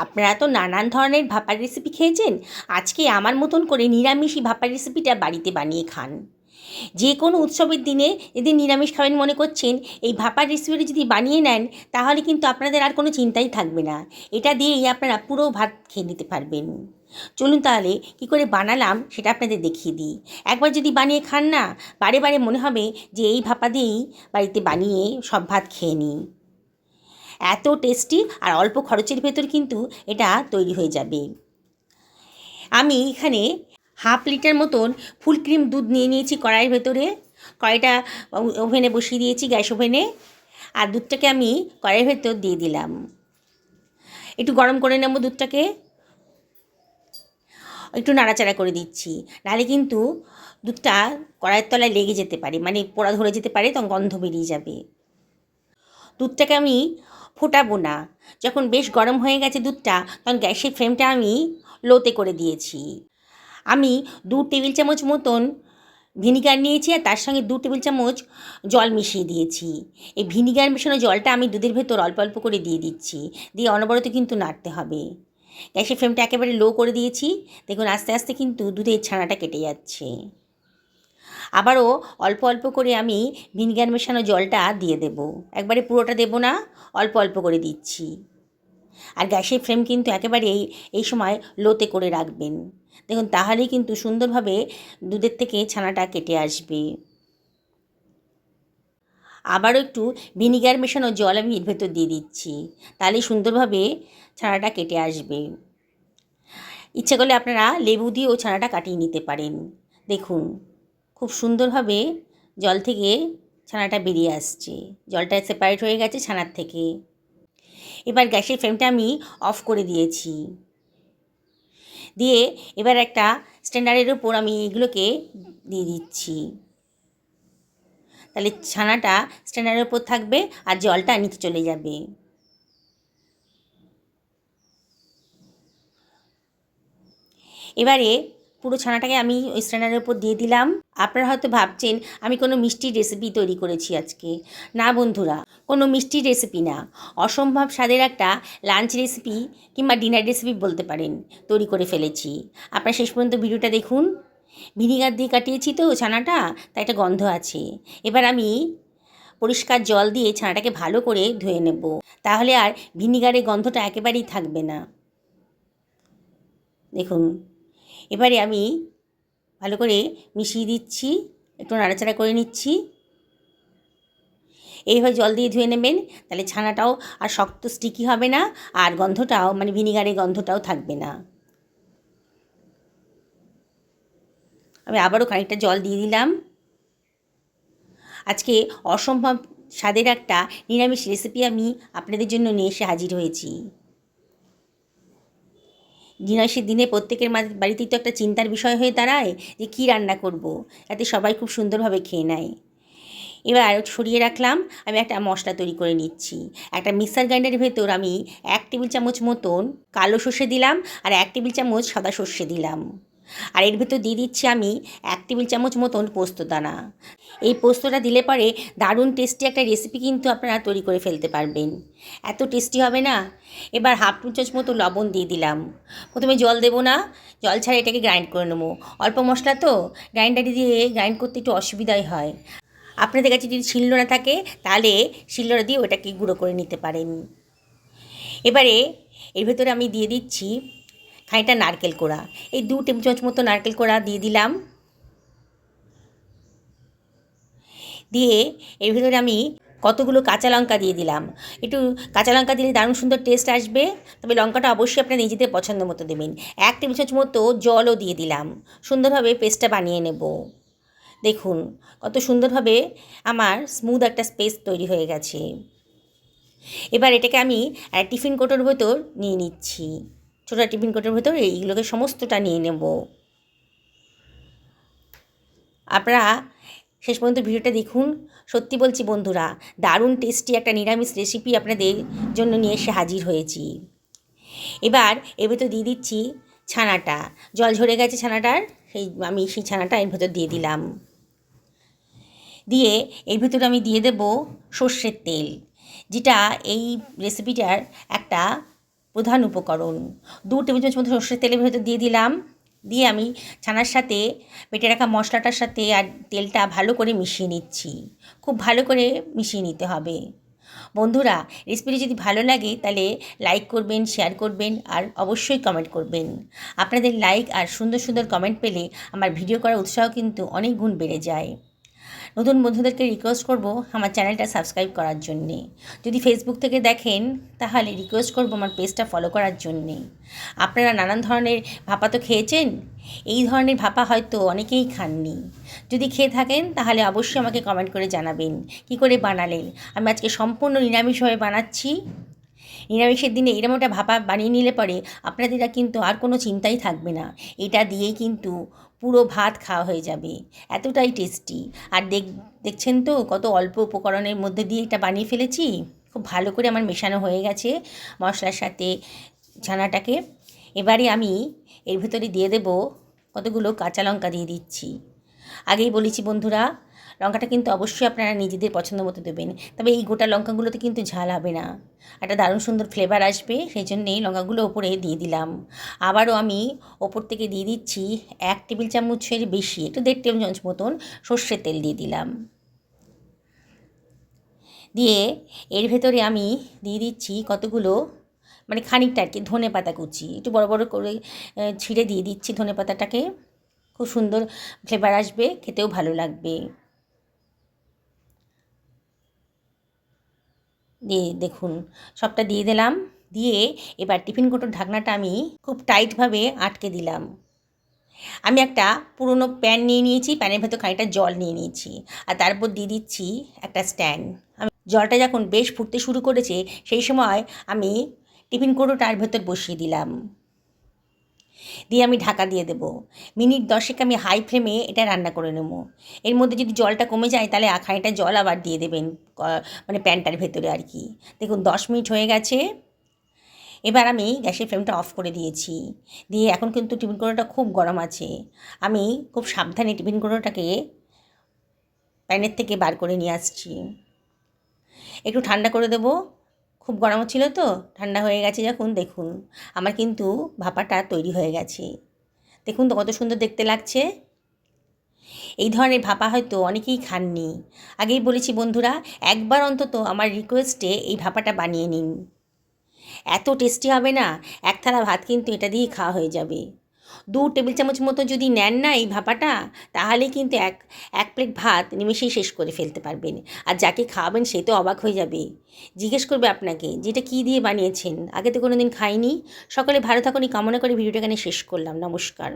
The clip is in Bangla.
আপনারা তো নানান ধরনের ভাপার রেসিপি খেয়েছেন? আজকে আমার মতন করে নিরামিষই ভাপার রেসিপিটা বাড়িতে বানিয়ে খান। যে কোনো উৎসবের দিনে যদি নিরামিষ খাবেন মনে করছেন, এই ভাপার রেসিপিটা যদি বানিয়ে নেন, তাহলে কিন্তু আপনাদের আর কোনো চিন্তাই থাকবে না। এটা দিয়েই আপনারা পুরো ভাত খেয়ে নিতে পারবেন। চলুন তাহলে কী করে বানালাম সেটা আপনাদের দেখিয়ে দিই। একবার যদি বানিয়ে খান না, বারে বারে মনে হবে যে এই ভাপা দিয়েই বাড়িতে বানিয়ে সব ভাত খেয়ে নিই। এত টেস্টি আর অল্প খরচের ভেতর কিন্তু এটা তৈরি হয়ে যাবে। আমি এখানে হাফ লিটার মতন ফুল ক্রিম দুধ নিয়ে নিয়েছি কড়াইয়ের ভেতরে। কড়াইটা ওভেনে বসিয়ে দিয়েছি গ্যাস ওভেনে। আর দুধটাকে আমি কড়াইয়ের ভেতর দিয়ে দিলাম। একটু গরম করে নেব দুধটাকে। একটু নাড়াচাড়া করে দিচ্ছি। নাহলে কিন্তু দুধটা কড়াইয়ের তলায় লেগে যেতে পারে মানে পোড়া ধরে যেতে পারে, তখন গন্ধ বেরিয়ে যাবে। দুধটাকে আমি ফোটাবো না। যখন বেশ গরম হয়ে গেছে দুধটা, তখন গ্যাসের ফ্লেমটা আমি লোতে করে দিয়েছি। আমি দু টেবিল চামচ মতন ভিনিগার নিয়েছি আর তার সঙ্গে দু টেবিল চামচ জল মিশিয়ে দিয়েছি। এই ভিনিগার মেশানো জলটা আমি দুধের ভেতর অল্প অল্প করে দিয়ে দিচ্ছি। দিয়ে অনবরত কিন্তু নাড়তে হবে। গ্যাসের ফ্লেমটা একেবারে লো করে দিয়েছি। দেখুন, আস্তে আস্তে কিন্তু দুধের ছানাটা কেটে যাচ্ছে। আবারও অল্প অল্প করে আমি ভিনিগার মেশানো জলটা দিয়ে দেব। একবারে পুরোটা দেব না, অল্প অল্প করে দিচ্ছি। আর গ্যাসের ফ্লেম কিন্তু একেবারে এই এই সময় লোতে করে রাখবেন। দেখুন, তাহলেই কিন্তু সুন্দরভাবে দুধের থেকে ছানাটা কেটে আসবে। আবারও একটু ভিনিগার মেশানো জল আমি এর ভেতর দিয়ে দিচ্ছি তাহলে সুন্দরভাবে ছানাটা কেটে আসবে। ইচ্ছে করলে আপনারা লেবু দিয়েও ছানাটা কাটিয়ে নিতে পারেন। দেখুন খুব সুন্দরভাবে জল থেকে ছানাটা বেরিয়ে আসছে। জলটা সেপারেট হয়ে গেছে ছানার থেকে। এবার গ্যাসের ফ্লেমটা আমি অফ করে দিয়েছি। দিয়ে এবার একটা স্ট্যান্ডার্ডের ওপর আমি এগুলোকে দিয়ে দিচ্ছি। তাহলে ছানাটা স্ট্যান্ডার্ডের ওপর থাকবে আর জলটা নিচে চলে যাবে। এবারে পুরো ছানাটাকে আমি ওই স্ট্যান্ডারের উপর দিয়ে দিলাম। আপনারা হয়তো ভাবছেন, আমি কোনো মিষ্টির রেসিপি তৈরি করেছি আজকে। না বন্ধুরা, কোনো মিষ্টির রেসিপি না। অসম্ভব স্বাদের একটা লাঞ্চ রেসিপি কিংবা ডিনার রেসিপি বলতে পারেন, তৈরি করে ফেলেছি। আপনারা শেষ পর্যন্ত ভিডিওটা দেখুন। ভিনিগার দিয়ে কাটিয়েছি তো ছানাটা, তাই একটা গন্ধ আছে। এবার আমি পরিষ্কার জল দিয়ে ছানাটাকে ভালো করে ধুয়ে নেব। তাহলে আর ভিনিগারের গন্ধটা একেবারেই থাকবে না। দেখুন। এবারে আমি ভালো করে মিশিয়ে দিচ্ছি, একটু নাড়াচাড়া করে নিচ্ছি। এইভাবে জল দিয়ে ধুয়ে নেবেন, তাহলে ছানাটাও আর শক্ত স্টিকি হবে না, আর গন্ধটাও মানে ভিনিগারের গন্ধটাও থাকবে না। আমি আবারও খানিকটা জল দিয়ে দিলাম। আজকে অসম্ভব স্বাদের একটা নিরামিষ রেসিপি আমি আপনাদের জন্য নিয়ে এসে হাজির হয়েছি। নিরামিষের দিনে প্রত্যেকের বাড়িতেই তো একটা চিন্তার বিষয় হয়ে দাঁড়ায় যে কি রান্না করব। যাতে সবাই খুব সুন্দরভাবে খেয়ে নেয়। এবার সরিয়ে রাখলাম, আমি একটা মশলা তৈরি করে নিচ্ছি। একটা মিক্সার গ্রাইন্ডারের ভেতর আমি এক টেবিল চামচ মতন কালো সর্ষে দিলাম আর এক টেবিল চামচ সাদা সর্ষে দিলাম। আর এর ভেতর দিয়ে দিচ্ছি আমি এক টেবিল চামচ মতন পোস্ত দানা। এই পোস্তটা দিলে পরে দারুণ টেস্টি একটা রেসিপি কিন্তু আপনারা তৈরি করে ফেলতে পারবেন। এত টেস্টি হবে না? এবার হাফ টু চামচ মতো লবণ দিয়ে দিলাম। প্রথমে জল দেবো না, জল ছাড়া এটাকে গ্রাইন্ড করে নেব। অল্প মশলা তো গ্রাইন্ডারে দিয়ে গ্রাইন্ড করতে একটু অসুবিধাই হয়। আপনাদের কাছে যদি শিলনোড়া থাকে, তাহলে শিলনোড়া দিয়ে ওটাকে গুঁড়ো করে নিতে পারেন। এবারে এর ভেতরে আমি দিয়ে দিচ্ছি খানিকটা নারকেল কোড়া। এই দু টেবিল চামচ মতো নারকেল কোড়া দিয়ে দিলাম। দিয়ে এর ভিতরে আমি কতগুলো কাঁচা লঙ্কা দিয়ে দিলাম। একটু কাঁচা লঙ্কা দিলে দারুণ সুন্দর টেস্ট আসবে। তবে লঙ্কাটা অবশ্যই আপনার নিজেদের পছন্দ মতো দেবেন। এক টেবিল চামচ মতো জলও দিয়ে দিলাম। সুন্দরভাবে পেস্টটা বানিয়ে নেব। দেখুন, কত সুন্দরভাবে আমার স্মুথ একটা স্পেস তৈরি হয়ে গেছে। এবার এটাকে আমি টিফিন কোটোর ভেতর নিয়ে নিচ্ছি। ছোটো টিফিন কোটের ভেতর এইগুলোকে সমস্তটা নিয়ে নেব। আপনারা শেষ পর্যন্ত ভিডিওটা দেখুন। সত্যি বলছি বন্ধুরা, দারুণ টেস্টি একটা নিরামিষ রেসিপি আপনাদের জন্য নিয়ে এসে হাজির হয়েছি। এবার এর ভেতর দিয়ে দিচ্ছি ছানাটা। জল ঝরে গেছে ছানাটার, সেই আমি সেই ছানাটা এর ভেতর দিয়ে দিলাম। দিয়ে এর ভেতরে আমি দিয়ে দেব সর্ষের তেল, যেটা এই রেসিপিটার একটা প্রধান উপকরণ। দু টেবিল চামচ মতো সর্ষের তেলের ভেতর দিয়ে দিলাম। দিয়ে আমি ছানার সাথে, বেটে রাখা মশলাটার সাথে আর তেলটা ভালো করে মিশিয়ে নিচ্ছি। খুব ভালো করে মিশিয়ে নিতে হবে। বন্ধুরা, রেসিপিটি যদি ভালো লাগে তাহলে লাইক করবেন, শেয়ার করবেন আর অবশ্যই কমেন্ট করবেন। আপনাদের লাইক আর সুন্দর সুন্দর কমেন্ট পেলে আমার ভিডিও করার উৎসাহ কিন্তু অনেক গুণ বেড়ে যায়। নতুন বন্ধুদেরকে রিকোয়েস্ট করব আমার চ্যানেলটা সাবস্ক্রাইব করার জন্যে। যদি ফেসবুক থেকে দেখেন, তাহলে রিকোয়েস্ট করব আমার পেজটা ফলো করার জন্যে। আপনারা নানান ধরনের ভাপা তো খেয়েছেন? এই ধরনের ভাপা হয়তো অনেকেই খাননি। যদি খেয়ে থাকেন, তাহলে অবশ্যই আমাকে কমেন্ট করে জানাবেন। কি করে বানালেন? আমি আজকে সম্পূর্ণ নিরামিষভাবে বানাচ্ছি। নিরামিষের দিনে এরকম একটা ভাপা বানিয়ে নিলে পরে আপনাদের কিন্তু আর কোনো চিন্তাই থাকবে না। এটা দিয়েই কিন্তু পুরো ভাত খাওয়া হয়ে যাবে। এতটাই টেস্টি আর দেখ, দেখছেন তো কত অল্প উপকরণের মধ্যে দিয়ে এটা বানিয়ে ফেলেছি? খুব ভালো করে আমার মেশানো হয়ে গেছে মশলার সাথে ছানাটাকে। এবারে আমি এর ভিতরে দিয়ে দেব কতগুলো কাঁচা লঙ্কা দিয়ে দিচ্ছি। আগেই বলেছি বন্ধুরা লঙ্কাটা কিন্তু অবশ্যই আপনারা নিজেদের পছন্দ মতো দেবেন। তবে এই গোটা লঙ্কাগুলোতে কিন্তু ঝাল হবে না। একটা দারুণ সুন্দর ফ্লেভার আসবে সেই জন্যেই লঙ্কাগুলো ওপরে দিয়ে দিলাম। আবারও আমি ওপর থেকে দিয়ে দিচ্ছি এক টেবিল চামচের বেশি, একটু দেড় টেবিল চামচ মতন সর্ষের তেল দিয়ে দিলাম। দিয়ে এর ভেতরে আমি দিয়ে দিচ্ছি কতগুলো মানে খানিকটা আর কি ধনে পাতা কুচি। একটু বড় বড় করে ছিঁড়ে দিয়ে দিচ্ছি ধনে পাতাটাকে। খুব সুন্দর ফ্লেভার আসবে, খেতেও ভালো লাগবে। দিয়ে দেখুন, সবটা দিয়ে দিলাম, দিয়ে এবার টিফিন কোটোর ঢাকনাটা আমি খুব টাইটভাবে আটকে দিলাম। আমি একটা পুরনো প্যান নিয়ে নিয়েছি, প্যানের ভেতর খানিকটা জল নিয়ে নিয়েছি, আর তারপর দিয়ে দিচ্ছি একটা স্ট্যান্ড। আমি জলটা যখন বেশ ফুটতে শুরু করেছে, সেই সময় আমি টিফিন কোটোটার ভেতর বসিয়ে দিলাম। দিয়ে আমি ঢাকা দিয়ে দেবো। মিনিট দশেক আমি হাই ফ্লেমে এটা রান্না করে নেব। এর মধ্যে যদি জলটা কমে যায় তাহলে খানিকটা জল আবার দিয়ে দেবেন মানে প্যানটার ভেতরে আর কি। দেখুন, দশ মিনিট হয়ে গেছে। এবার আমি গ্যাসের ফ্লেমটা অফ করে দিয়েছি। দিয়ে এখন কিন্তু টিফিন কোটোটা খুব গরম আছে। আমি খুব সাবধানে টিফিন কোটোটাকে প্যানের থেকে বার করে নিয়ে আসছি। একটু ঠান্ডা করে দেবো। খুব গরম ছিল তো, ঠান্ডা হয়ে গেছে যখন, দেখুন, আমার কিন্তু ভাপাটা তৈরি হয়ে গেছে। দেখুন তো কত সুন্দর দেখতে লাগছে। এই ধরনের ভাপা হয়তো অনেকেই খাননি। আগেই বলেছি বন্ধুরা, একবার অন্তত আমার রিকোয়েস্টে এই ভাপাটা বানিয়ে নিন। এত টেস্টি হবে না, এক থালা ভাত কিন্তু এটা দিয়েই খাওয়া হয়ে যাবে। দু টেবিল চামচ মতো যদি নেন না এই ভাপাটা, তাহলে কিন্তু এক এক প্লেট ভাত নিমেষেই শেষ করে ফেলতে পারবেন। আর যাকে খাওয়াবেন সে তো অবাক হয়ে যাবে। জিজ্ঞেস করবে আপনাকে, যেটা কী দিয়ে বানিয়েছেন? আগে তো কোনো দিন খাইনি। সকলে ভালো থাকুন কামনা করে ভিডিওটা এখানে শেষ করলাম। নমস্কার।